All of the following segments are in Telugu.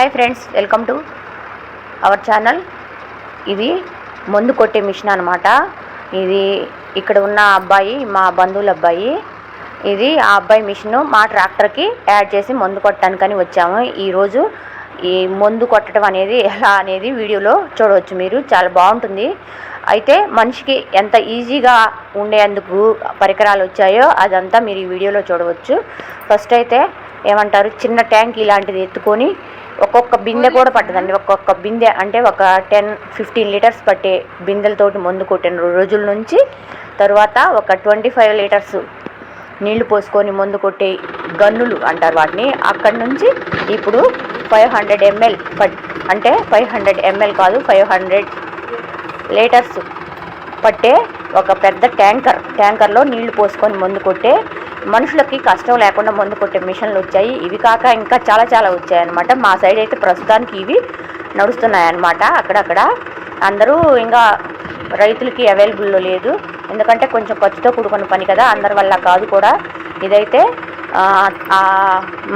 Hi friends welcome to our channel ఇది మందు కొట్టే మిషన్ అనమాట ఇది ఇక్కడ ఉన్న అబ్బాయి మా బంధువుల అబ్బాయి. ఇది ఆ అబ్బాయి మిషన్ మా ట్రాక్టర్కి యాడ్ చేసి మందు కొట్టడానికని వచ్చాము. ఈరోజు ఈ మందు కొట్టడం అనేది ఎలా అనేది వీడియోలో చూడవచ్చు మీరు. చాలా బాగుంటుంది. అయితే మనిషికి ఎంత ఈజీగా ఉండేందుకు పరికరాలు వచ్చాయో అదంతా మీరు ఈ వీడియోలో చూడవచ్చు. ఫస్ట్ అయితే ఏమంటారు చిన్న ట్యాంక్ ఇలాంటిది ఎత్తుకొని ఒక్కొక్క బిందె కూడా పట్టదండి. ఒక్కొక్క బిందె అంటే ఒక టెన్ ఫిఫ్టీన్ లీటర్స్ పట్టే బిందెలతోటి మందు కొట్టిన రోజుల నుంచి తర్వాత ఒక ట్వంటీ ఫైవ్ లీటర్స్ నీళ్ళు పోసుకొని మందు కొట్టే గన్నులు అంటారు వాటిని. అక్కడి నుంచి ఇప్పుడు ఫైవ్ హండ్రెడ్ ఎంఎల్ అంటే ఫైవ్ హండ్రెడ్ ఎంఎల్ కాదు ఫైవ్ హండ్రెడ్ లీటర్స్ పట్టే ఒక పెద్ద ట్యాంకర్ ట్యాంకర్లో నీళ్ళు పోసుకొని మందు కొట్టే మనుషులకి కష్టం లేకుండా మందు కొట్టే మిషన్లు వచ్చాయి. ఇవి కాక ఇంకా చాలా చాలా వచ్చాయి అనమాట మా సైడ్ అయితే ప్రస్తుతానికి ఇవి నడుస్తున్నాయన్నమాట అక్కడక్కడ. అందరూ ఇంకా రైతులకి అవైలబుల్లో లేదు. ఎందుకంటే కొంచెం ఖర్చుతో కూడుకున్న పని కదా అందరి వల్ల కాదు కూడా. ఇదైతే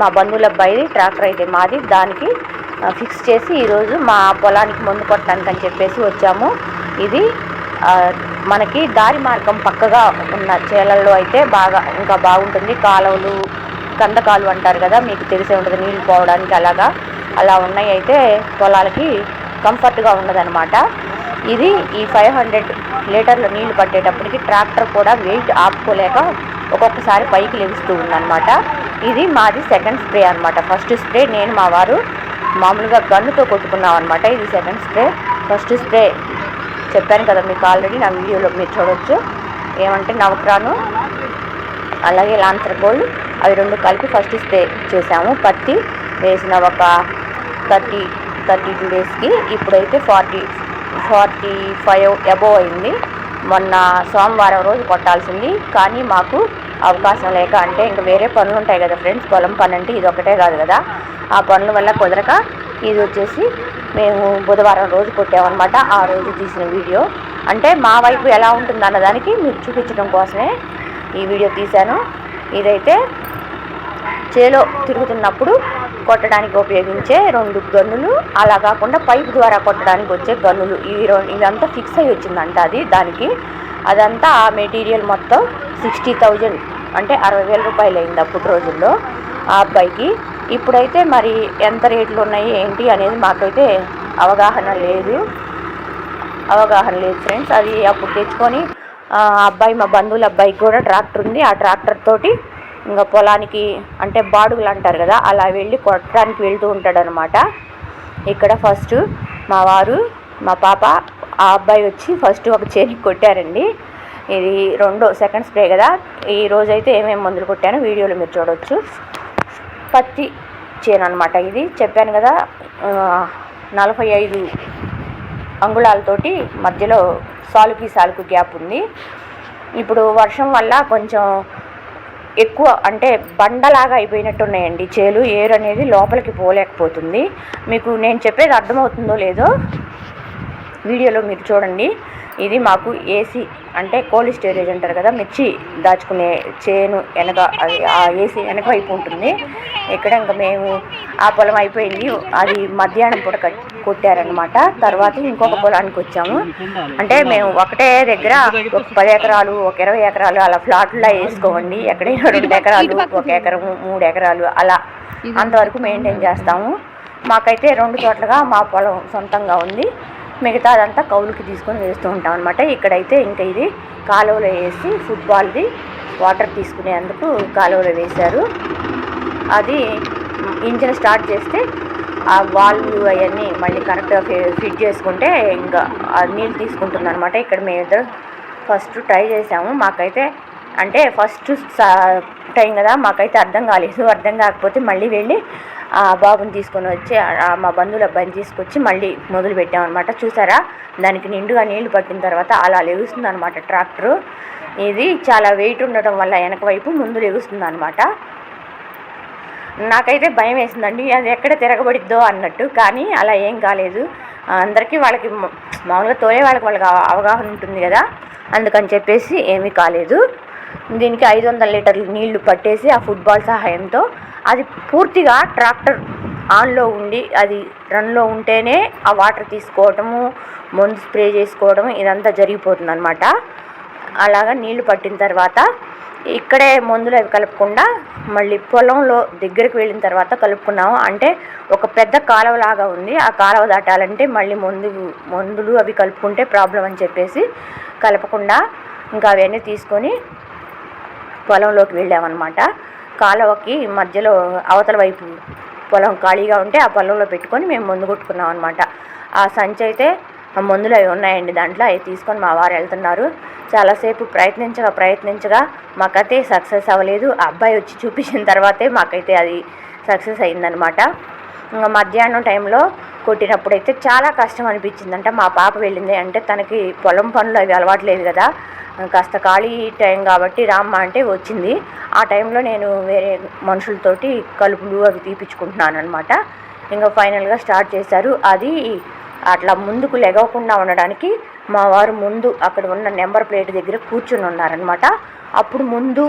మా బంధువుల అబ్బాయి ట్రాక్టర్ అయితే మాది. దానికి ఫిక్స్ చేసి ఈరోజు మా పొలానికి మందు కొట్టడానికి అని చెప్పేసి వచ్చాము. ఇది మనకి దారి మార్గం పక్కగా ఉన్న చేలల్లో అయితే బాగా ఇంకా బాగుంటుంది. కాలువలు కందకాలు అంటారు కదా మీకు తెలిసే ఉంటుంది నీళ్ళు పోవడానికి అలాగా. అలా ఉన్నాయి అయితే పొలాలకి కంఫర్ట్గా ఉండదన్నమాట ఇది ఈ ఫైవ్ హండ్రెడ్ లీటర్లు నీళ్ళు పట్టేటప్పటికి ట్రాక్టర్ కూడా వెయిట్ ఆపుకోలేక ఒక్కొక్కసారి పైకి లెగుస్తూ ఉందన్నమాట. ఇది మాది సెకండ్ స్ప్రే అనమాట ఫస్ట్ స్ప్రే నేను మా వారు మామూలుగా గన్నుతో కొట్టుకున్నాం అనమాట ఇది సెకండ్ స్ప్రే. ఫస్ట్ స్ప్రే చెప్పాను కదా మీకు ఆల్రెడీ నా వీడియోలో మీరు చూడవచ్చు ఏమంటే నవక్రాను అలాగే లాన్సర్ గోల్డ్ అవి రెండు కలిపి ఫస్ట్ స్టే చేసాము పత్తి వేసిన ఒక థర్టీ థర్టీ టూ డేస్కి ఇప్పుడైతే ఫార్టీ ఫార్టీ ఫైవ్ అబోవ్ అయింది. మొన్న సోమవారం రోజు కొట్టాల్సింది. కానీ మాకు అవకాశం లేక అంటే ఇంకా వేరే పనులు ఉంటాయి కదా ఫ్రెండ్స్. పొలం పని అంటే ఇది ఒకటే కాదు కదా. ఆ పనుల వల్ల కుదరక ఇది వచ్చేసి మేము బుధవారం రోజు కొట్టామన్నమాట ఆ రోజు తీసిన వీడియో. అంటే మా వైపు ఎలా ఉంటుంది అన్నదానికి మీకు చూపించడం కోసమే ఈ వీడియో తీశాను. ఇదైతే చేలో తిరుగుతున్నప్పుడు కొట్టడానికి ఉపయోగించే రెండు గన్నులు అలా కాకుండా పైప్ ద్వారా కొట్టడానికి వచ్చే గన్నులు. ఇవి ఇదంతా ఫిక్స్ అయ్యి వచ్చిందంట అది దానికి. అదంతా ఆ మెటీరియల్ మొత్తం సిక్స్టీ థౌజండ్ అంటే అరవై వేల రూపాయలు అయింది అప్పుడు రోజుల్లో. ఆ అబ్బాయికి. ఇప్పుడైతే మరి ఎంత రేట్లు ఉన్నాయి ఏంటి అనేది మాకైతే అవగాహన లేదు. అవగాహన లేదు ఫ్రెండ్స్. అది అప్పుడు తెచ్చుకొని ఆ అబ్బాయి మా బంధువుల అబ్బాయికి కూడా ట్రాక్టర్ ఉంది. ఆ ట్రాక్టర్ తోటి ఇంకా పొలానికి అంటే బాడుగులు అంటారు కదా అలా వెళ్ళి కొట్టడానికి వెళ్తూ ఉంటాడనమాట. ఇక్కడ ఫస్ట్ మా వారు మా పాప ఆ అబ్బాయి వచ్చి ఫస్ట్ ఒక చేనికి కొట్టారండి. ఇది రెండో సెకండ్ స్ప్రే కదా. ఈ రోజైతే ఏమేమి మందులు కొట్టానో వీడియోలో మీరు చూడవచ్చు పత్తి చేను అనమాట ఇది. చెప్పాను కదా నలభై ఐదు అంగుళాలతోటి మధ్యలో సాలుకి సాలుకు గ్యాప్ ఉంది. ఇప్పుడు వర్షం వల్ల కొంచెం ఎక్కువ అంటే బండలాగా అయిపోయినట్టున్నాయండి చేలు. ఏరు అనేది లోపలికి పోలేకపోతుంది. మీకు నేను చెప్పేది అర్థమవుతుందో లేదో వీడియోలో మీరు చూడండి. ఇది మాకు ఏసీ అంటే కోల్డ్ స్టోరేజ్ అంటారు కదా మిర్చి దాచుకునే చేను వెనక అది ఆ ఏసీ వెనక వైపు ఉంటుంది. ఇక్కడ ఇంకా మేము ఆ పొలం అయిపోయింది. అది మధ్యాహ్నం పూట కొట్టారనమాట తర్వాత ఇంకొక పొలానికి వచ్చాము. అంటే మేము ఒకటే దగ్గర ఒక పది ఎకరాలు ఒక ఇరవై ఎకరాలు అలా ఫ్లాట్లో వేసుకోండి ఎక్కడైనా రెండు ఎకరాలు ఒక ఎకరం మూడు ఎకరాలు అలా అంతవరకు మెయింటైన్ చేస్తాము. మాకైతే రెండు చోట్లగా మా పొలం సొంతంగా ఉంది. మిగతా అదంతా కౌలుకి తీసుకొని వేస్తూ ఉంటాం అనమాట ఇక్కడైతే ఇంకా ఇది కాలువలో వేసి ఫుట్బాల్ది వాటర్ తీసుకునేందుకు కాలువలో వేశారు. అది ఇంజిన్ స్టార్ట్ చేస్తే ఆ వాల్వ్ అవన్నీ మళ్ళీ కరెక్ట్గా ఫిట్ చేసుకుంటే ఇంకా నీళ్ళు తీసుకుంటుంది అనమాట ఇక్కడ మేము ఇద్దరు ఫస్ట్ ట్రై చేసాము. మాకైతే అంటే ఫస్ట్ టైం కదా మాకైతే అర్థం కాలేదు. అర్థం కాకపోతే మళ్ళీ వెళ్ళి ఆ బాబుని తీసుకొని వచ్చి మా బంధువుల అబ్బాయిని తీసుకొచ్చి మళ్ళీ మొదలు పెట్టామన్నమాట. చూసారా? దానికి నిండుగా నీళ్ళు పట్టిన తర్వాత అలా లెగుస్తుంది అనమాట ట్రాక్టరు. ఇది చాలా వెయిట్ ఉండటం వల్ల వెనక వైపు ముందు లెగుస్తుంది అనమాట నాకైతే భయం వేసిందండి. అది ఎక్కడ తిరగబడిద్దో అన్నట్టు. కానీ అలా ఏం కాలేదు. అందరికీ వాళ్ళకి మామూలుగా తోలే వాళ్ళకి వాళ్ళకి అవగాహన ఉంటుంది కదా. అందుకని చెప్పేసి ఏమీ కాలేదు. దీనికి ఐదు వందల లీటర్లు నీళ్ళు పట్టేసి ఆ ఫుట్బాల్ సహాయంతో అది పూర్తిగా ట్రాక్టర్ ఆన్లో ఉండి అది రన్లో ఉంటేనే ఆ వాటర్ తీసుకోవటము మందు స్ప్రే చేసుకోవడం ఇదంతా జరిగిపోతుంది అనమాట అలాగా నీళ్ళు పట్టిన తర్వాత ఇక్కడే మందులు అవి కలపకుండా మళ్ళీ పొలంలో దగ్గరికి వెళ్ళిన తర్వాత కలుపుకున్నాము. అంటే ఒక పెద్ద కాలువలాగా ఉంది. ఆ కాలువ దాటాలంటే మళ్ళీ మందు మందులు అవి కలుపుకుంటే ప్రాబ్లం అని చెప్పేసి కలపకుండా ఇంకా అవన్నీ తీసుకొని పొలంలోకి వెళ్ళామన్నమాట. కాలువకి మధ్యలో అవతల వైపు పొలం ఖాళీగా ఉంటే ఆ పొలంలో పెట్టుకొని మేము మందు కొట్టుకున్నాం అనమాట ఆ సంచి అయితే మందులు అవి ఉన్నాయండి దాంట్లో అవి తీసుకొని మా వారు వెళ్తున్నారు. చాలాసేపు ప్రయత్నించగా ప్రయత్నించగా మాకైతే సక్సెస్ అవ్వలేదు. ఆ అబ్బాయి వచ్చి చూపించిన తర్వాతే మాకైతే అది సక్సెస్ అయిందనమాట మధ్యాహ్నం టైంలో కొట్టినప్పుడు అయితే చాలా కష్టం అనిపించిందంట మా పాప వెళ్ళింది అంటే తనకి పొలం పనులు అవి అలవాట్లేదు కదా. కాస్త ఖాళీ టైం కాబట్టి రామ్మ అంటే వచ్చింది. ఆ టైంలో నేను వేరే మనుషులతోటి కలుపులు అవి తీపించుకుంటున్నాను అనమాట ఇంకా ఫైనల్గా స్టార్ట్ చేశారు. అది అట్లా ముందుకు లెగవకుండా ఉండడానికి మా వారు ముందు అక్కడ ఉన్న నెంబర్ ప్లేట్ దగ్గర కూర్చుని ఉన్నారనమాట అప్పుడు ముందు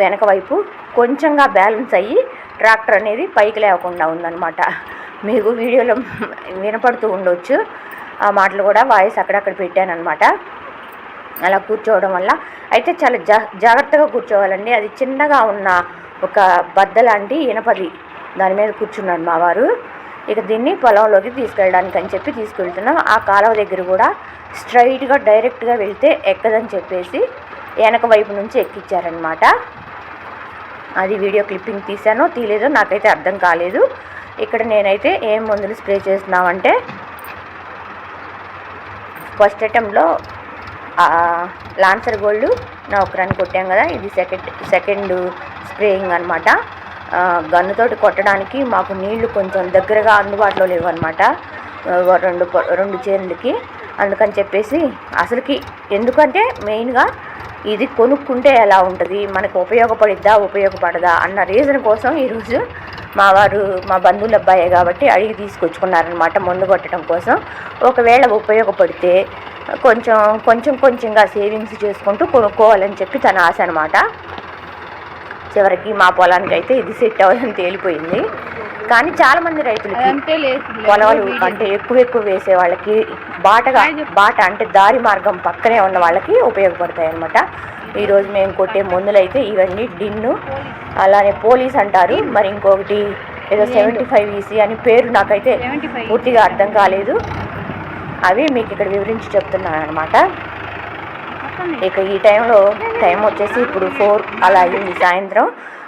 వెనక వైపు కొంచెంగా బ్యాలెన్స్ అయ్యి ట్రాక్టర్ అనేది పైకి లేవకుండా ఉందన్నమాట. మీకు వీడియోలో వినపడుతూ ఉండొచ్చు. ఆ మాటలు కూడా వాయిస్ అక్కడక్కడ పెట్టానమాట అలా కూర్చోవడం వల్ల అయితే చాలా జా జాగ్రత్తగా కూర్చోవాలండి. అది చిన్నగా ఉన్న ఒక బద్ద లాంటి ఇనపది దాని మీద కూర్చున్నాడు మా వారు. ఇక దీన్ని పొలంలోకి తీసుకెళ్ళడానికి అని చెప్పి తీసుకెళ్తున్నాం. ఆ కాలువ దగ్గర కూడా స్ట్రైట్గా డైరెక్ట్గా వెళ్తే ఎక్కదని చెప్పేసి వెనక వైపు నుంచి ఎక్కించారనమాట అది వీడియో క్లిప్పింగ్ తీసానో తీలేదో నాకైతే అర్థం కాలేదు. ఇక్కడ నేనైతే ఏం మందులు స్ప్రే చేస్తున్నామంటే ఫస్ట్ ఐటెంలో లాన్సర్ గోల్డ్ నా ఒకరాన్ని కొట్టాం కదా ఇది సెకండ్ సెకండ్ స్ప్రేయింగ్ అనమాట గన్నుతోటి కొట్టడానికి మాకు నీళ్ళు కొంచెం దగ్గరగా అందుబాటులో లేవు అనమాట రెండు రెండు చేనులకి. అందుకని చెప్పేసి అసలుకి ఎందుకంటే మెయిన్గా ఇది కొనుక్కుంటే ఎలా ఉంటుంది? మనకు ఉపయోగపడిద్దా ఉపయోగపడదా అన్న రీజన్ కోసం ఈరోజు మా వారు మా బంధువుల అబ్బాయే కాబట్టి అడిగి తీసుకొచ్చుకున్నారనమాట మందు కొట్టడం కోసం. ఒకవేళ ఉపయోగపడితే కొంచెం కొంచెం కొంచెంగా సేవింగ్స్ చేసుకుంటూ కొనుక్కోవాలని చెప్పి తన ఆశ అనమాట చివరికి మా పొలానికి అయితే ఇది సెట్ అవ్వదని తేలిపోయింది. కానీ చాలామంది రైతులకి అంతే లేదు పొలాలు అంటే ఎక్కువ ఎక్కువ వేసే వాళ్ళకి బాటగా బాట అంటే దారి మార్గం పక్కనే ఉన్న వాళ్ళకి ఉపయోగపడతాయి అన్నమాట. ఈరోజు మేము కొట్టే మందులు అయితే ఇవన్నీ డిన్ను అలానే పోలీస్ అంటారు. మరి ఇంకొకటి ఏదో సెవెంటీ ఫైవ్ ఈసీ అని పేరు నాకైతే పూర్తిగా అర్థం కాలేదు. అవి మీకు ఇక్కడ వివరించి చెప్తున్నాను అనమాట ఇక ఈ టైంలో టైం వచ్చేసి ఇప్పుడు ఫోర్ అలా అయింది సాయంత్రం.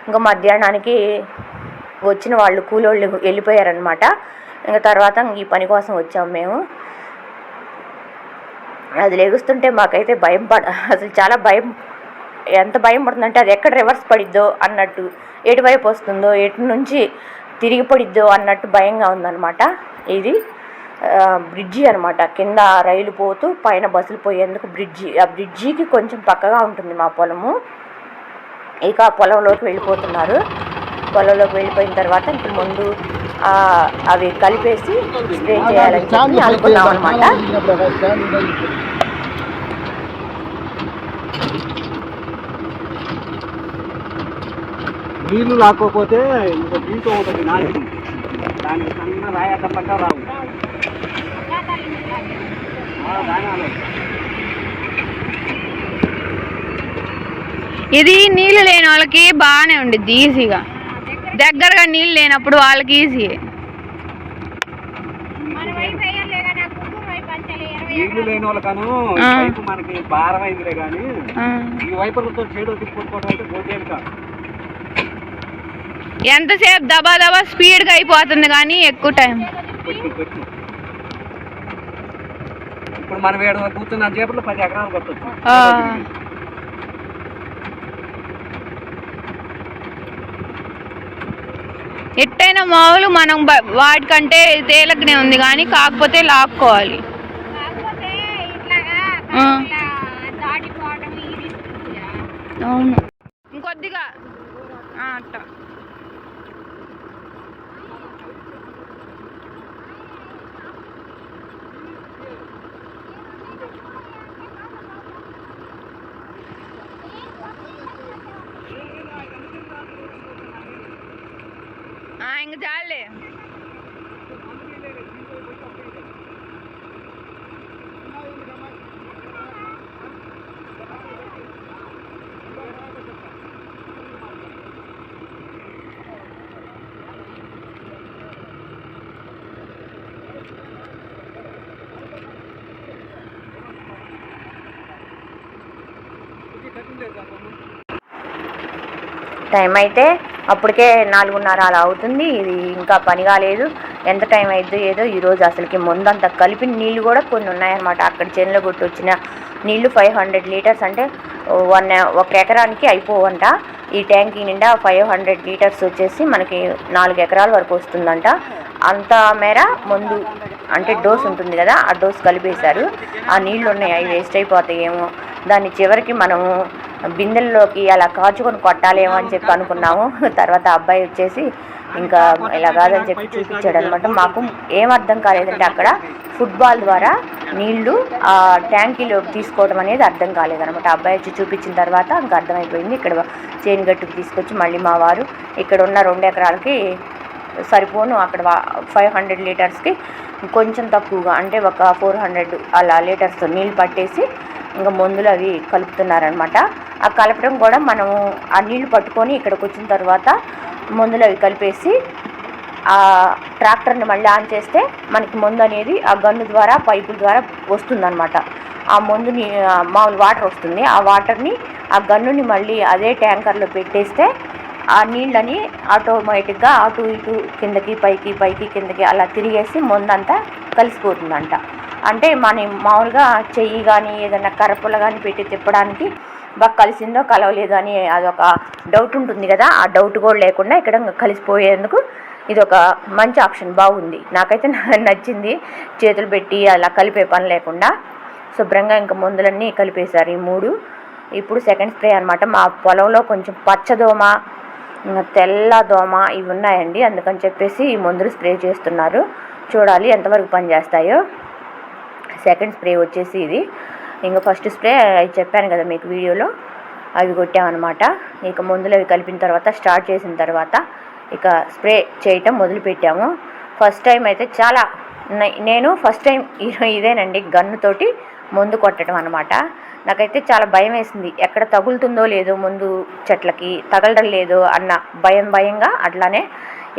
ఇంకా మధ్యాహ్నానికి వచ్చిన వాళ్ళు కూలోళ్ళు వెళ్ళిపోయారనమాట ఇంకా తర్వాత ఈ పని కోసం వచ్చాము మేము. అది లెగుస్తుంటే మాకైతే భయం పడ అసలు చాలా భయం ఎంత భయం పడుతుందంటే అది ఎక్కడ రివర్స్ పడిద్దో అన్నట్టు ఎటువైపు వస్తుందో ఎటు నుంచి తిరిగి పడిద్దో అన్నట్టు భయంగా ఉందన్నమాట. ఇది బ్రిడ్జి అనమాట కింద రైలు పోతూ పైన బస్సులు పోయేందుకు బ్రిడ్జి ఆ బ్రిడ్జికి కొంచెం పక్కగా ఉంటుంది మా పొలము. ఇక పొలంలోకి వెళ్ళిపోతున్నారు. పొలంలోకి వెళ్ళిపోయిన తర్వాత ఇప్పుడు ముందు ఆ, అవి కలిపేసి స్ప్రే చేయాలని చెప్పి అనుకున్నాం అనమాట నీళ్ళు లాక్కోపోతే ఇంకో ఉంటుంది దానికి సన్న రావు. ఇది నీళ్ళు లేని వాళ్ళకి బాగానే ఉండిద్ది ఈజీగా దగ్గరగా నీళ్ళు లేనప్పుడు వాళ్ళకి ఈజీ. నీళ్ళు లేని వాళ్ళకను ఆ. పైపు మనకి భారం అయిందిలే కానీ ఈ వైపర్లతో చేడు తిప్పుకోవడం అయితే గోచేది కాదు. ఎంతసేపు దబా దబా స్పీడ్గా అయిపోతుంది కానీ ఎక్కువ టైం. ఇప్పుడు మనం ఏడు కూర్చున్న చేపలు పది ఎకరాలు కొట్టచ్చు. ఎట్టయినా మామూలు మనం వాటికంటే తేలికనే ఉంది కానీ కాకపోతే లాక్కోవాలి. అవును. ఇంకొద్దిగా. అట్ట ఇంక చాలే టైం అయితే అప్పటికే నాలుగున్నర అలా అవుతుంది. ఇది ఇంకా పని కాలేదు. ఎంత టైం అయిద్దో ఏదో ఈరోజు అసలుకి ముందంతా కలిపి నీళ్ళు కూడా కొన్ని ఉన్నాయన్నమాట. అక్కడ చేనులో కొట్టి వచ్చిన నీళ్ళు ఫైవ్ హండ్రెడ్ లీటర్స్ అంటే వన్ ఒక ఎకరానికి అయిపోవంట. ఈ ట్యాంక్ నిండా ఫైవ్ హండ్రెడ్ లీటర్స్ వచ్చేసి మనకి నాలుగు ఎకరాల వరకు వస్తుందంట. అంత మేర ముందు అంటే డోస్ ఉంటుంది కదా ఆ డోస్ కలిపేశారు. ఆ నీళ్ళు ఉన్నాయి అవి వేస్ట్ అయిపోతాయేమో దాన్ని చివరికి మనము బిందెల్లోకి అలా కాచుకొని కొట్టాలేమో అని చెప్పి అనుకున్నాము. తర్వాత అబ్బాయి వచ్చేసి ఇంకా ఇలా కాదని చెప్పి చూపించాడు అనమాట మాకు ఏం అర్థం కాలేదంటే అక్కడ ఫుట్బాల్ ద్వారా నీళ్ళు ఆ ట్యాంకీలో తీసుకోవడం అనేది అర్థం కాలేదనమాట. అబ్బాయి వచ్చి చూపించిన తర్వాత ఇంకా అర్థమైపోయింది. ఇక్కడ చేను గట్టుకు తీసుకొచ్చి మళ్ళీ మా వారు ఇక్కడ ఉన్న రెండు ఎకరాలకి సరిపోను. అక్కడ ఫైవ్ హండ్రెడ్ లీటర్స్కి కొంచెం తక్కువగా అంటే ఒక ఫోర్ హండ్రెడ్ అలా లీటర్స్ నీళ్ళు పట్టేసి ఇంకా మందులు అవి కలుపుతున్నారనమాట. ఆ కలపడం కూడా మనము ఆ నీళ్ళు పట్టుకొని ఇక్కడికి వచ్చిన తర్వాత మందులు అవి కలిపేసి ఆ ట్రాక్టర్ని మళ్ళీ ఆన్ చేస్తే మనకి మందు అనేది ఆ గన్ను ద్వారా పైపుల ద్వారా వస్తుందన్నమాట. ఆ మందుని మామూలు వాటర్ వస్తుంది. ఆ వాటర్ని ఆ గన్నుని మళ్ళీ అదే ట్యాంకర్లో పెట్టేస్తే ఆ నీళ్ళని ఆటోమేటిక్గా అటు ఇటు కిందకి పైకి పైకి కిందకి అలా తిరిగేసి మందంతా కలిసిపోతుందంట. అంటే మన మామూలుగా చెయ్యి కానీ ఏదైనా కరపుల కానీ పెట్టి తిప్పడానికి బాగా కలిసిందో కలవలేదో అని అదొక డౌట్ ఉంటుంది కదా. ఆ డౌట్ కూడా లేకుండా ఇక్కడ కలిసిపోయేందుకు ఇది ఒక మంచి ఆప్షన్ బాగుంది. నాకైతే నచ్చింది. చేతులు పెట్టి అలా కలిపే పని లేకుండా శుభ్రంగా ఇంకా మందులన్నీ కలిపేశారు ఈ మూడు. ఇప్పుడు సెకండ్ స్ప్రే అనమాట మా పొలంలో కొంచెం పచ్చదోమ తెల్ల దోమ ఇవి ఉన్నాయండి. అందుకని చెప్పేసి ఈ మందులు స్ప్రే చేస్తున్నారు. చూడాలి ఎంతవరకు పనిచేస్తాయో. సెకండ్ స్ప్రే వచ్చేసి ఇది. ఇంకా ఫస్ట్ స్ప్రే అవి చెప్పాను కదా మీకు వీడియోలో. అవి కొట్టామన్నమాట. ఇక మందులు అవి కలిపిన తర్వాత స్టార్ట్ చేసిన తర్వాత ఇక స్ప్రే చేయటం మొదలుపెట్టాము ఫస్ట్ టైం అయితే చాలా నేను ఫస్ట్ టైం ఇదేనండి గన్నుతోటి మందు కొట్టడం అనమాట నాకైతే చాలా భయం వేసింది. ఎక్కడ తగులుతుందో లేదో ముందు చెట్లకి తగలడం లేదో అన్న భయం భయంగా అట్లానే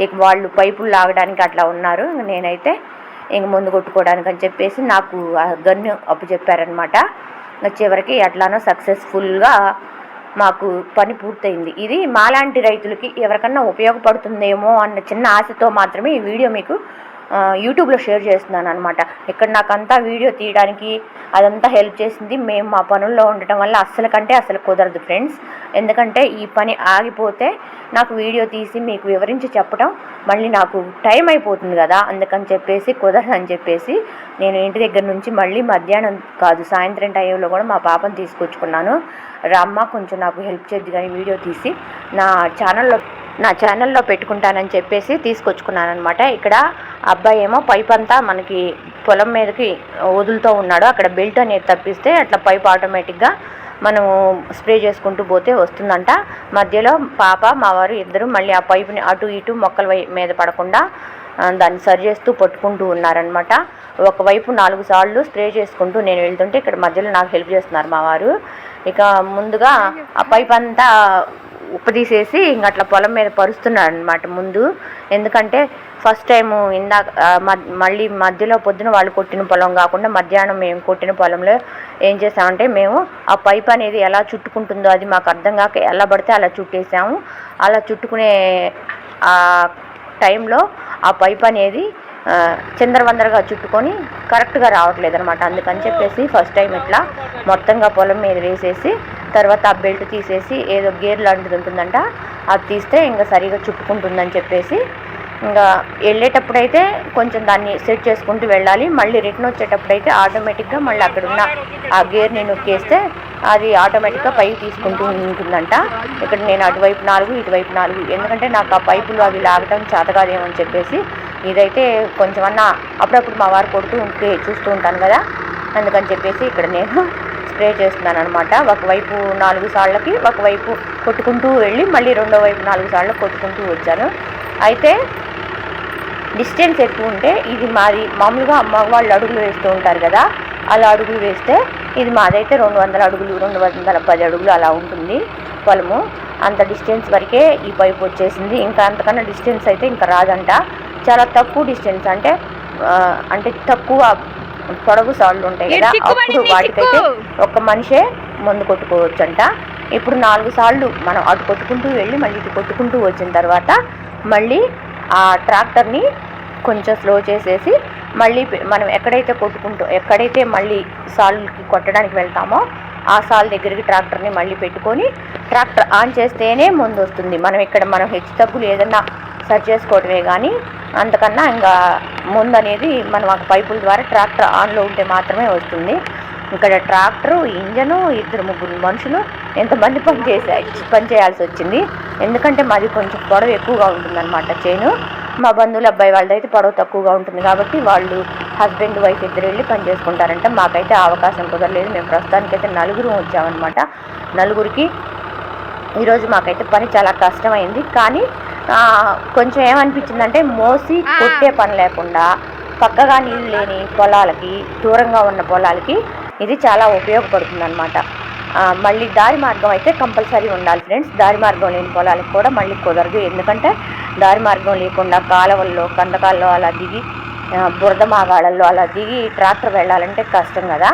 ఇక వాళ్ళు పైపులు లాగడానికి అట్లా ఉన్నారు. నేనైతే ఇంక ముందు కొట్టుకోవడానికి అని చెప్పేసి నాకు ఆ గన్ను అప్పు చెప్పారనమాట చివరికి అట్లానో సక్సెస్ఫుల్గా మాకు పని పూర్తయింది. ఇది మాలాంటి రైతులకి ఎవరికన్నా ఉపయోగపడుతుందేమో అన్న చిన్న ఆశతో మాత్రమే ఈ వీడియో మీకు యూట్యూబ్లో షేర్ చేస్తున్నాను అనమాట ఇక్కడ నాకంతా వీడియో తీయడానికి అదంతా హెల్ప్ చేసింది మేము మా పనుల్లో ఉండటం వల్ల అస్సలు కంటే అసలు కుదరదు ఫ్రెండ్స్ ఎందుకంటే ఈ పని ఆగిపోతే నాకు వీడియో తీసి మీకు వివరించి చెప్పడం మళ్ళీ నాకు టైం అయిపోతుంది కదా. అందుకని చెప్పేసి కుదరదు అని చెప్పేసి నేను ఇంటి దగ్గర నుంచి మళ్ళీ మధ్యాహ్నం కాదు సాయంత్రం టైంలో కూడా మా పాపను తీసుకొచ్చుకున్నాను. రామ్మ కొంచెం నాకు హెల్ప్ చేద్ది కానీ వీడియో తీసి నా ఛానల్లో నా ఛానల్లో పెట్టుకుంటానని చెప్పేసి తీసుకొచ్చుకున్నాను అనమాట ఇక్కడ అబ్బాయి ఏమో పైప్ అంతా మనకి పొలం మీదకి వదులుతూ ఉన్నాడు. అక్కడ బెల్ట్ అనేది తప్పిస్తే అట్లా పైప్ ఆటోమేటిక్గా మనము స్ప్రే చేసుకుంటూ పోతే వస్తుందంట. మధ్యలో పాప మా వారు ఇద్దరు మళ్ళీ ఆ పైపుని అటు ఇటు మొక్కల మీద పడకుండా దాన్ని సరి చేస్తూ పట్టుకుంటూ ఉన్నారనమాట ఒకవైపు నాలుగు సార్లు స్ప్రే చేసుకుంటూ నేను వెళ్తుంటే ఇక్కడ మధ్యలో నాకు హెల్ప్ చేస్తున్నారు మా వారు. ఇక ముందుగా ఆ పైప్ అంతా ఉప్పదీసేసి ఇంక అట్లా పొలం మీద పరుస్తున్నాడు అనమాట ముందు. ఎందుకంటే ఫస్ట్ టైము ఇందాక మ- మళ్ళీ మధ్యలో పొద్దున వాళ్ళు కొట్టిన పొలం కాకుండా మధ్యాహ్నం మేము కొట్టిన పొలంలో ఏం చేసామంటే మేము ఆ పైప్ అనేది ఎలా చుట్టుకుంటుందో అది మాకు అర్థం కాక ఎలా పడితే అలా చుట్టేసాము. అలా చుట్టుకునే ఆ టైంలో ఆ పైప్ అనేది చిందరవందరగా చుట్టుకొని కరెక్ట్గా రావట్లేదు అనమాట అందుకని చెప్పేసి ఫస్ట్ టైం ఇట్లా మొత్తంగా పొలం మీద వేసేసి తర్వాత ఆ బెల్ట్ తీసేసి ఏదో గేర్ లాంటిది ఉంటుందంట అది తీస్తే ఇంకా సరిగా చుట్టుకుంటుందని చెప్పేసి ఇంకా వెళ్ళేటప్పుడైతే కొంచెం దాన్ని సెట్ చేసుకుంటూ వెళ్ళాలి. మళ్ళీ రిటర్న్ వచ్చేటప్పుడైతే ఆటోమేటిక్గా మళ్ళీ అక్కడ ఉన్న ఆ గేర్ని నొక్కేస్తే అది ఆటోమేటిక్గా పైకి తీసుకుంటూ ఉంటుందంట. ఇక్కడ నేను అటువైపు నాలుగు ఇటువైపు నాలుగు. ఎందుకంటే నాకు ఆ పైపులు అవి లాగటం చేత కాదేమో అని చెప్పేసి ఇదైతే కొంచెమన్నా అప్పుడప్పుడు మా వారు కొడుతూ ఉంటే చూస్తూ ఉంటాను కదా. అందుకని చెప్పేసి ఇక్కడ నేను స్ప్రే చేస్తున్నాను అనమాట ఒకవైపు నాలుగు సార్లకి ఒకవైపు కొట్టుకుంటూ వెళ్ళి మళ్ళీ రెండో వైపు నాలుగు సార్లు కొట్టుకుంటూ వచ్చాను. అయితే డిస్టెన్స్ ఎక్కువ ఉంటే ఇది మాది మామూలుగా మగవాళ్ళు అడుగులు వేస్తూ ఉంటారు కదా. అలా అడుగులు వేస్తే ఇది మాదైతే రెండు వందల అడుగులు రెండు వందల పది అడుగులు అలా ఉంటుంది పొలము. అంత డిస్టెన్స్ వరకే ఈ పైపు వచ్చేసింది. ఇంకా అంతకన్నా డిస్టెన్స్ అయితే ఇంకా రాదంట. చాలా తక్కువ డిస్టెన్స్ అంటే అంటే తక్కువ పొడవు సాళ్ళు ఉంటాయి కదా అప్పుడు వాటికైతే. ఒక్క మనిషే ముందు కొట్టుకోవచ్చు అంట ఇప్పుడు నాలుగు సార్లు మనం అటు కొట్టుకుంటూ వెళ్ళి మళ్ళీ ఇటు కొట్టుకుంటూ వచ్చిన తర్వాత మళ్ళీ ఆ ట్రాక్టర్ని కొంచెం స్లో చేసేసి మళ్ళీ మనం ఎక్కడైతే కొట్టుకుంటూ ఎక్కడైతే మళ్ళీ సాల్కి కొట్టడానికి వెళ్తామో ఆ సాల్ దగ్గరికి ట్రాక్టర్ని మళ్ళీ పెట్టుకొని ట్రాక్టర్ ఆన్ చేస్తేనే ముందు వస్తుంది మనం ఇక్కడ మనం హెచ్చు తగ్గులు ఏదన్నా సరి చేసుకోవడమే కానీ అంతకన్నా ఇంకా ముందు అనేది మనం ఆ పైపుల ద్వారా ట్రాక్టర్ ఆన్లో ఉంటే మాత్రమే వస్తుంది. ఇక్కడ ట్రాక్టరు ఇంజను ఇద్దరు ముగ్గురు మనుషులు ఎంతమంది పని చేసే పని చేయాల్సి వచ్చింది. ఎందుకంటే మాది కొంచెం పొడవు ఎక్కువగా ఉంటుందన్నమాట చేను. మా బంధువుల అబ్బాయి వాళ్ళదైతే పొడవు తక్కువగా ఉంటుంది కాబట్టి వాళ్ళు హస్బెండ్ వైఫ్ ఇద్దరు వెళ్ళి పని చేసుకుంటారంటే. మాకైతే అవకాశం కుదరలేదు. మేము ప్రస్తుతానికైతే నలుగురు వచ్చామన్నమాట. నలుగురికి ఈరోజు మాకైతే పని చాలా కష్టమైంది. కానీ కొంచెం ఏమనిపించిందంటే మోసి కొట్టే పని లేకుండా పక్కగా నీళ్ళు లేని పొలాలకి దూరంగా ఉన్న పొలాలకి ఇది చాలా ఉపయోగపడుతుంది అనమాట మళ్ళీ దారి మార్గం అయితే కంపల్సరీ ఉండాలి ఫ్రెండ్స్. దారి మార్గం లేని పొలాలకు కూడా మళ్ళీ కుదరదు. ఎందుకంటే దారి మార్గం లేకుండా కాలువల్లో కందకాల్లో అలా దిగి బురద మాగాళ్ళల్లో అలా దిగి ట్రాక్టర్ వెళ్ళాలంటే కష్టం కదా.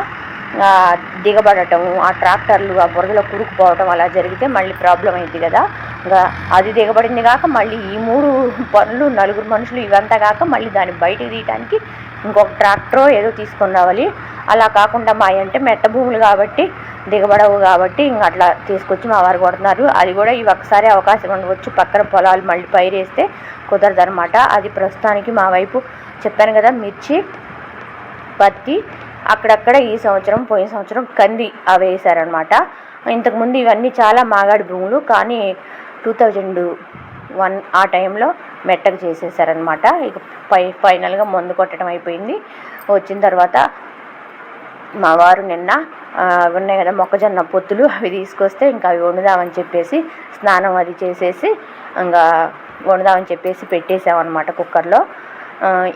దిగబడటం ఆ ట్రాక్టర్లు ఆ బురదలో కురుకుపోవటం అలా జరిగితే మళ్ళీ ప్రాబ్లం అయింది కదా. ఇంకా అది దిగబడింది కాక మళ్ళీ ఈ మూడు పనులు నలుగురు మనుషులు ఇవంతా కాక మళ్ళీ దాన్ని బయటికి తీయడానికి ఇంకొక ట్రాక్టర్ ఏదో తీసుకొని రావాలి అలా కాకుండా మా అంటే మెట్ట భూములు కాబట్టి దిగబడవు కాబట్టి ఇంక అట్లా తీసుకొచ్చి మా వారు కొడుతున్నారు. అది కూడా ఈ ఒక్కసారి అవకాశం ఉండవచ్చు. పక్కన పొలాలు మళ్ళీ పైరేస్తే కుదరదనమాట అది ప్రస్తుతానికి మా వైపు చెప్పాను కదా మిర్చి పత్తి అక్కడక్కడ ఈ సంవత్సరం పోయిన సంవత్సరం కంది అవి వేసారనమాట ఇంతకుముందు ఇవన్నీ చాలా మాగాడి భూములు కానీ టూ థౌజండ్ వన్ ఆ టైంలో మెట్టకు చేసేసారనమాట ఇక పై ఫైనల్గా మందు కొట్టడం అయిపోయింది. వచ్చిన తర్వాత మా వారు నిన్న ఉన్నాయి కదా మొక్కజొన్న పొత్తులు అవి తీసుకొస్తే ఇంకా అవి వండుదామని చెప్పేసి స్నానం అది చేసేసి ఇంకా వండుదామని చెప్పేసి పెట్టేసామన్నమాట కుక్కర్లో.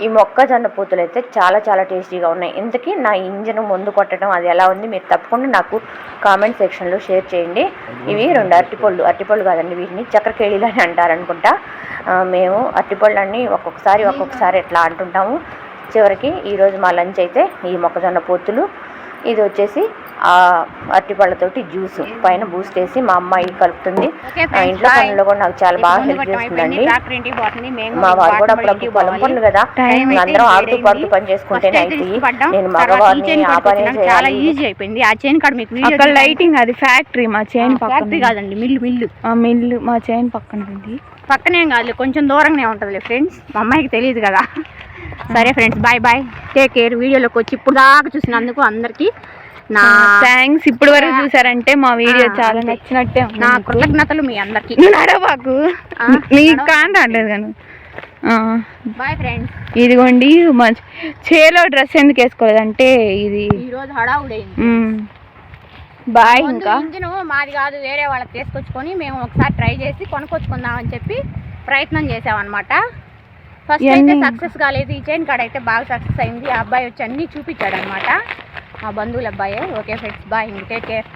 ఈ మొక్కజొన్న పొత్తులు అయితే చాలా చాలా టేస్టీగా ఉన్నాయి. ఇంతకీ నా ఇంజన్ ముందు కొట్టడం అది ఎలా ఉంది మీరు తప్పకుండా నాకు కామెంట్ సెక్షన్లో షేర్ చేయండి. ఇవి రెండు అరటిపళ్ళు. అరటిపళ్ళు కాదండి వీటిని చక్రకేళీలు అని అంటారనుకుంటా. మేము మేము అరటిపళ్ళని ఒక్కొక్కసారి ఒక్కొక్కసారి ఎట్లా అంటుంటాము. చివరికి ఈరోజు మా లంచ్ అయితే ఈ మొక్కజొన్న పూతులు. ఇది వచ్చేసి ఆ అరటిపళ్ళతోటి జ్యూస్. పైన బూస్ట్ వేసి మా అమ్మాయి కలుపుతుంది. ఆ ఇంట్లో పనుల్లో కూడా నాకు చాలా బాగా హెల్ప్ చేస్తుందండి. మా వారు కూడా అప్పుడప్పుడు పొలం పనులు కదా. అందరం ఆడుతూ పాడుతూ పని చేసుకుంటేనే అవుతాయి నేను మగవారిని ఆ పని చాలా ఈజీ అయిపోయింది. ఆ చైన్ కాడ మీకు వీడియో అక్కడ లైటింగ్ అది ఫ్యాక్టరీ మా చైన్ ఫ్యాక్టరీ పక్కన కాదండి మిల్లు మిల్లు ఆ మిల్లు మా చైన్ పక్కన ఉంది. పక్కనేం కాదు కొంచెం దూరంగానే ఉంటుందిలే ఫ్రెండ్స్ మా అమ్మాయికి తెలియదు కదా. సరే friends bye bye take care వీడియోలోకి వచ్చి ఇప్పుడు దాకా చూసినందుకు అందరికీ నా థ్యాంక్స్ ఇప్పుడు వరకు చూసారంటే మా వీడియో చాలా. నచ్చినట్టే నా. కృతజ్ఞతలు మీ అందరికీ. నడవకు నడవ- కాని రాలేదు కానీ. బాయ్ ఫ్రెండ్స్ ఇదిగోండి మా చేలో డ్రెస్ ఎందుకు వేసుకోలేదంటే ఇది. ఈ రోజు హడావుడైంది. మ్, బాయ్ ఇంకా. మాది కాదు వేరే వాళ్ళకి తీసుకొచ్చుకొని మేము ఒకసారి ట్రై చేసి కొనుక్కొచ్చుకుందామని చెప్పి ప్రయత్నం చేసామన్నమాట ఫస్ట్ అయితే సక్సెస్ కాలేదు. ఈ చైన్ కాడ అయితే బాగా సక్సెస్ అయింది. ఆ అబ్బాయి వచ్చి అన్నీ చూపించాడు అనమాట మా బంధువుల అబ్బాయే. Okay friends bye take care